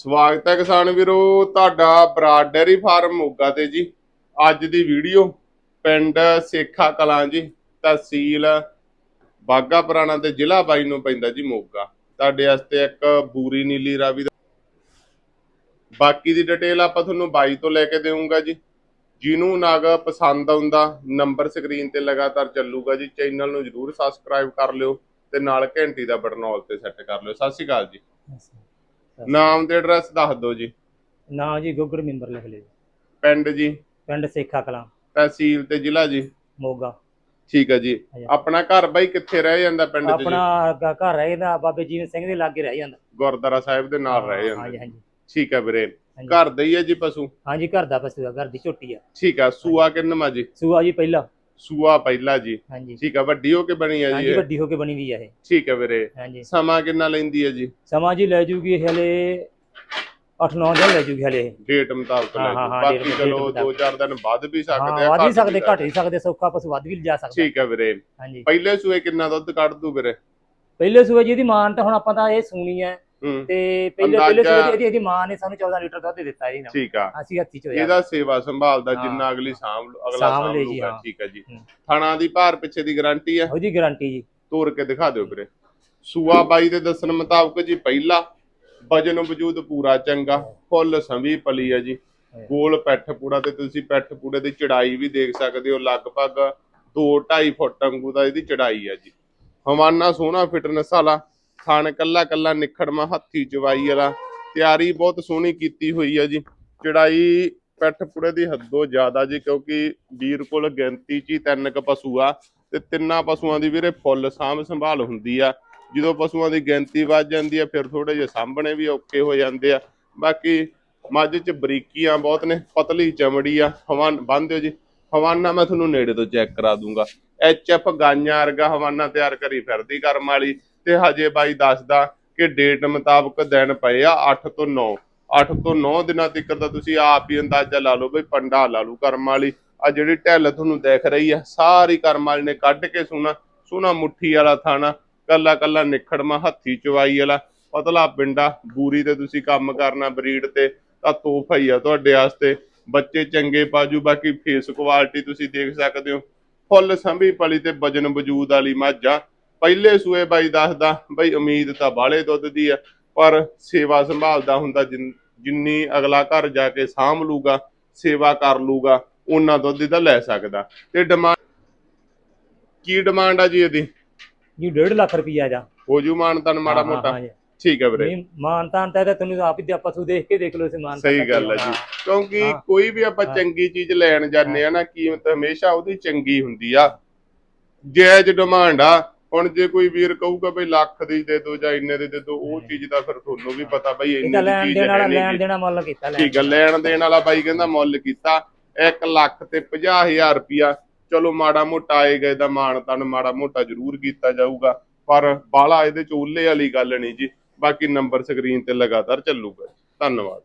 ਸਵਾਗਤ ਹੈ ਕਿਸਾਨ ਵੀਰੋ, ਤੁਹਾਡਾ ਬਰਾਡ ਡੈਰੀ ਫਾਰਮ ਮੋਗਾ ਤੇ ਜੀ। ਅੱਜ ਦੀ ਵੀਡੀਓ ਪਿੰਡ ਸੇਖਾ ਕਲਾਂ ਜੀ, ਤਹਿਸੀਲ ਬਾਗਾ ਪੁਰਾਣਾ ਤੇ ਜ਼ਿਲ੍ਹਾ ਬਾਈ ਨੂੰ ਪੈਂਦਾ ਜੀ ਮੋਗਾ। ਤੁਹਾਡੇ ਵਾਸਤੇ ਇੱਕ ਬੂਰੀ ਨੀਲੀ ਰਾਵੀ ਬਾਕੀ ਦੀ ਡਿਟੇਲ ਆਪਾਂ ਤੁਹਾਨੂੰ ਬਾਈ ਤੋਂ ਲੈ ਕੇ ਦੇਵਾਂਗਾ ਜੀ। ਜਿਹਨੂੰ ਨਾਗ ਪਸੰਦ ਆਉਂਦਾ ਨੰਬਰ ਸਕਰੀਨ ਤੇ ਲਗਾਤਾਰ ਚੱਲੂਗਾ ਜੀ। ਚੈਨਲ ਨੂੰ ਜਰੂਰ ਸਬਸਕ੍ਰਾਈਬ ਕਰ ਲਿਓ ਤੇ ਨਾਲ ਘੰਟੀ ਦਾ ਬਟਨ ਆਲ ਤੇ ਸੈੱਟ ਕਰ ਲਿਓ। ਸਤਿ ਸ਼੍ਰੀ ਅਕਾਲ ਜੀ। ਨਾਮ ਤੇ ਐਡਰੈਸ ਦੱਸ ਦਿਓ ਜੀ। ਨਾ ਜੀ ਗੁੱਗੜ ਮੈਂਬਰ ਲਿਖ ਲਿਓ। ਪਿੰਡ ਜੀ। ਪਿੰਡ ਸੇਖਾ ਕਲਾਂ। ਤਹਿਸੀਲ ਤੇ ਜ਼ਿਲ੍ਹਾ ਜੀ। ਮੋਗਾ। ਠੀਕ ਹੈ ਜੀ। ਆਪਣਾ ਘਰ ਬਾਈ ਕਿੱਥੇ ਰਹਿ ਜਾਂਦਾ ਪਿੰਡ ਚ ਆਪਣਾ ਜੀ ਅੱਗਾ ਘਰ ਰਹਿੰਦਾ ਬਾਬੇ ਜੀਵਨ ਸਿੰਘ ਦੇ ਲਾਗੇ ਰਹਿ ਜਾਂਦਾ। ਗੁਰਦੁਆਰਾ ਸਾਹਿਬ ਦੇ ਨਾਲ ਰਹਿ ਜਾਂਦਾ ਹਾਂਜੀ ਹਾਂਜੀ। ਠੀਕ ਹੈ ਵੀਰੇ। ਘਰ ਦਾ ਹੀ ਹੈ ਜੀ ਪਸ਼ੂ? ਹਾਂਜੀ ਘਰ ਦਾ ਪਸ਼ੂ ਆ ਘਰ ਦੀ ਝੋਟੀ ਆ। ਠੀਕ ਆ ਸੂਆ ਕਿੰਨਵਾਂ ਜੀ? ਸੂਆ ਜੀ ਪਹਿਲਾ। ਸੂਆ ਪਹਿਲਾ ਜੀ ਹਾਂਜੀ ਠੀਕ ਆ ਵੱਡੀ ਹੋ ਕੇ ਬਣੀ ਹੈ ਜੀ ਹਾਂਜੀ ਇਹ? ਵੱਡੀ ਹੋ ਕੇ ਬਣੀ ਵੀ ਆ ਇਹ ਠੀਕ ਹੈ ਵੀਰੇ ਹਾਂਜੀ ਸਮਾਂ ਕਿੰਨਾ ਲੈਂਦੀ ਹੈ ਜੀ ਸਮਾਂ ਜੀ ਲੈ ਜੂਗੀ ਹਲੇ 8-9 ਦਿਨ ਲੈ ਜੂਗੀ ਹਲੇ ਇਹ। ਡੇਟ ਮੁਤਾਬਕ ਲੈ ਹਾਂ, ਹਾਂ। ਹਾਂ, ਬਾਕੀ ਡੇਟ ਚਲੋ ਮੁਤਾਬਕ। 2-4 ਦਿਨ ਵੱਧ ਵੀ ਸਕਦੇ ਹਾਂ ਵੱਧ ਵੀ ਘੱਟ ਸਕਦੇ। ਘਟ ਵੀ ਸਕਦੇ ਸੌਖਾ ਪਸ਼ੂ ਵੱਧ ਵੀ ਜਾ ਸਕਦਾ ਠੀਕ ਹੈ ਵੀਰੇ ਹਾਂਜੀ ਪਹਿਲੇ ਸੂਏ ਕਿੰਨਾ ਦੁੱਧ ਕੱਢ ਦੂ ਵੀਰੇ ਪਹਿਲੇ ਸੂਏ ਜੀ ਇਹਦੀ ਮਾਨ ਤਾਂ ਹੁਣ ਆਪਾਂ ਤਾਂ ਇਹ ਸੂਣੀ ਹੈ ਹੂੰ ਤੇ ਪਹਿਲੇ ਪਹਿਲੇ ਅੰਦਾਜ਼ਾ- ਦੀ ਇਹਦੀ- ਇਹਦੀ ਮਾਂ ਨੇ ਸਾਨੂੰ 14 ਲੀਟਰ ਦੁੱਧ ਦਿੱਤਾ ਇਹ ਨਾ ਠੀਕ ਆ। ਅਸੀਂ ਹੱਥੀ ਚ ਹੋਇਆ ਇਹਦਾ ਸੇਵਾ ਸੰਭਾਲ ਦਾ ਹਾਂ। ਜਿੰਨਾ ਅਗਲੀ ਸਾਂਭ ਅਗਲਾ ਸਾਂਭ ਸਾਂਭ ਲੈ ਜੀ, ਲੂਗਾ ਹਾਂ। ਠੀਕ ਹੈ ਜੀ। ਹੂੰ। ਥਾਣਾ ਦੀ ਭਾਰ ਪਿੱਛੇ ਦੀ ਗਾਰੰਟੀ ਹੈ ਉਹਦੀ ਗਾਰੰਟੀ ਜੀ। ਤੋੜ ਕੇ ਦਿਖਾ ਦਿਓ ਵੀਰੇ। ਸੂਆ ਬਾਈ ਦੇ ਦੱਸਣ ਮੁਤਾਬਕ ਜੀ ਪਹਿਲਾ ਵਜਨ ਵਜੂਦ ਪੂਰਾ ਚੰਗਾ ਫੁੱਲ ਸੰਭੀ ਪਲੀ ਹੈ ਜੀ। ਗੋਲ ਪੈਠ ਪੂੜਾ ਤੇ ਤੁਸੀਂ ਪੈਠ ਪੂੜੇ ਦੀ ਚੜਾਈ ਵੀ ਦੇਖ ਸਕਦੇ ਹੋ। ਲਗਭਗ 2.5 ਫੁੱਟ ਵਾਂਗੂ ਦਾ ਇਹਦੀ ਚੜਾਈ ਹੈ ਜੀ। ਹਵਾਨਾ ਸੋਹਣਾ ਫਿਟਨੈਸ ਵਾਲਾ। ਥਣ ਕੱਲਾ ਕੱਲਾ ਨਿਖੜਮਾ ਹੱਥੀ ਚਵਾਈ ਵਾਲਾ ਤਿਆਰੀ ਬਹੁਤ ਸੋਹਣੀ ਕੀਤੀ ਹੋਈ ਆ ਜੀ। ਚੜਾਈ ਪੈਠ ਪੂੜੇ ਦੀ ਹੱਦੋਂ ਜ਼ਿਆਦਾ ਜੀ, ਕਿਉਂਕਿ ਵੀਰ ਕੋਲ ਗਿਣਤੀ 'ਚ ਹੀ ਤਿੰਨ ਕ ਪਸ਼ੂ ਆ ਤੇ ਤਿੰਨਾਂ ਪਸ਼ੂਆਂ ਦੀ ਵੀਰੇ ਫੁੱਲ ਸਾਂਭ ਸੰਭਾਲ ਹੁੰਦੀ ਆ। ਜਦੋਂ ਪਸ਼ੂਆਂ ਦੀ ਗਿਣਤੀ ਵੱਧ ਜਾਂਦੀ ਆ, ਫਿਰ ਥੋੜੇ ਜਿਹੇ ਸਾਂਭਣੇ ਵੀ ਔਖੇ ਹੋ ਜਾਂਦੇ ਆ। ਬਾਕੀ ਮੱਝ 'ਚ ਬਰੀਕੀਆਂ ਬਹੁਤ ਨੇ, ਪਤਲੀ ਚਮੜੀ ਆ, ਹਵਾਨ ਬੰਨ੍ਹ ਦਿਓ ਜੀ। ਹਵਾਨਾ ਮੈਂ ਤੁਹਾਨੂੰ ਨੇੜੇ ਤੋਂ ਚੈੱਕ ਕਰਾ ਦੂੰਗਾ। ਐਚ ਐਫ ਗਾਈਆਂ ਵਰਗਾ ਹਵਾਨਾ ਤਿਆਰ ਕਰੀ ਫਿਰਦੀ ਕਰਮ ਵਾਲੀ। ਤੇ ਹਜੇ ਬਾਈ ਦੱਸਦਾ ਕਿ ਡੇਟ ਮੁਤਾਬਕ ਦਿਨ ਪਏ ਆ 8 ਤੋਂ 9 8 ਤੋਂ 9 ਦਿਨਾਂ ਤੱਕ ਦਾ ਤੁਸੀਂ ਆਪ ਹੀ ਅੰਦਾਜ਼ਾ ਲਾ ਲਓ ਬਈ ਪੰਡਾ ਲਾ ਲਓ ਕਰਮ ਵਾਲੀ। ਆ ਜਿਹੜੀ ਢਿੱਲ ਤੁਹਾਨੂੰ ਦੇਖ ਰਹੀ ਆ, ਸਾਰੀ ਕਰਮ ਵਾਲੀ ਨੇ ਕੱਢ ਕੇ ਸੋਨਾ ਸੋਨਾ ਮੁੱਠੀ ਵਾਲਾ ਥਾਣਾ, ਕੱਲਾ ਕੱਲਾ ਨਿਖੜਮਾ ਹੱਥੀ ਚਵਾਈ ਵਾਲਾ। ਪਤਲਾ ਪਿੰਡਾ, ਬੂਰੀ ਤੇ ਤੁਸੀਂ ਕੰਮ ਕਰਨਾ ਬਰੀਡ ਤੇ, ਤਾਂ ਤੋਹਫਾ ਹੀ ਆ ਤੁਹਾਡੇ ਵਾਸਤੇ। ਬੱਚੇ ਚੰਗੇ ਪਾਜੂ ਬਾਕੀ ਫੇਸ ਕੁਆਲਿਟੀ ਤੁਸੀਂ ਦੇਖ ਸਕਦੇ ਹੋ। ਫੁੱਲ ਸੰਭੀ ਪਲੀ ਤੇ ਵਜਨ ਵਜੂਦ ਵਾਲੀ ਮੱਝ ਪਹਿਲੇ ਸੂਏ ਬਾਈ ਦੱਸਦਾ ਬਈ ਉਮੀਦ ਤਾਂ ਬਾਲੇ ਦੁੱਧ ਦੀ ਆ ਪਰ ਸੇਵਾ ਸੰਭਾਲਦਾ ਹੁੰਦਾ ਜਿੰਨ- ਅਗਲਾ ਘਰ ਜਾ ਕੇ ਸਾਂਭ ਲੂਗਾ ਸੇਵਾ ਕਰ ਲੂਗਾ ਉਹਨਾਂ ਦੁੱਧ ਇਹਦਾ ਲੈ ਸਕਦਾ। ਤੇ ਡਿਮਾਂਡ ਕੀ ਡਿਮਾਂਡ ਆ ਜੀ ਇਹਦੀ? ਜੀ 1.5 ਲੱਖ ਰੁਪਈਆ ਜਾ। ਹੋ ਜੂ ਮਾਨਤਨ ਮਾੜਾ ਮੋਟਾ। ਠੀਕ ਹੈ ਵੀਰੇ। ਮਾਨਤਾਨ ਤਾਂ ਤੈਨੂੰ ਆਪ ਹੀ ਤੇ ਪਸ਼ੂ ਦੇਖ ਕੇ ਦੇਖ ਲਓ ਇਸ ਮਾਨਤਾਨ ਸਹੀ ਗੱਲ ਹੈ ਜੀ। ਕਿਉਂਕਿ। ਕੋਈ ਵੀ ਆਪਾਂ। ਚੰਗੀ ਚੀਜ਼ ਲੈਣ ਜਾਂਦੇ ਆ ਨਾ ਕੀਮਤ ਹਮੇਸ਼ਾ ਉਹਦੀ ਚੰਗੀ ਹੁੰਦੀ ਆ। ਜਾਇਜ਼ ਡਿਮਾਂਡ ਆ। ਹੁਣ ਜੇ ਕੋਈ ਵੀਰ ਕਹੂਗਾ ਬਈ ਲੱਖ ਦੀ ਦੇ ਦਿਓ ਜਾਂ ਇੰਨੇ ਦੀ ਦੇ ਦਿਓ ਉਹ ਚੀਜ਼ ਦਾ ਫਿਰ ਤੁਹਾਨੂੰ ਵੀ ਪਤਾ ਬਈ ਇੰਨੇ ਤਾਂ ਦੀ ਲੈਣ ਚੀਜ਼ ਦੇਣ ਵਾਲਾ ਲੈਣ ਦੇਣਾ ਮੁੱਲ ਕੀਤਾ ਲੈਣ ਠੀਕ ਆ ਲੈਣ ਦੇਣ ਵਾਲਾ ਬਾਈ ਕਹਿੰਦਾ ਮੁੱਲ ਕੀਤਾ 1 ਲੱਖ ਤੇ 50000 ਰੁਪਿਆ ਚਲੋ ਮਾੜਾ ਮੋਟਾ ਆਏਗਾ ਇਹਦਾ ਮਾਣ ਤਨ ਮਾੜਾ ਮੋਟਾ ਜ਼ਰੂਰ ਕੀਤਾ ਜਾਊਗਾ ਪਰ ਬਾਲਾ ਇਹਦੇ ਚ ਉੱਲੇ ਵਾਲੀ ਗੱਲ ਨਹੀਂ ਜੀ ਬਾਕੀ ਨੰਬਰ ਸਕਰੀਨ ਤੇ ਲਗਾਤਾਰ ਚੱਲੂਗਾ। ਧੰਨਵਾਦ।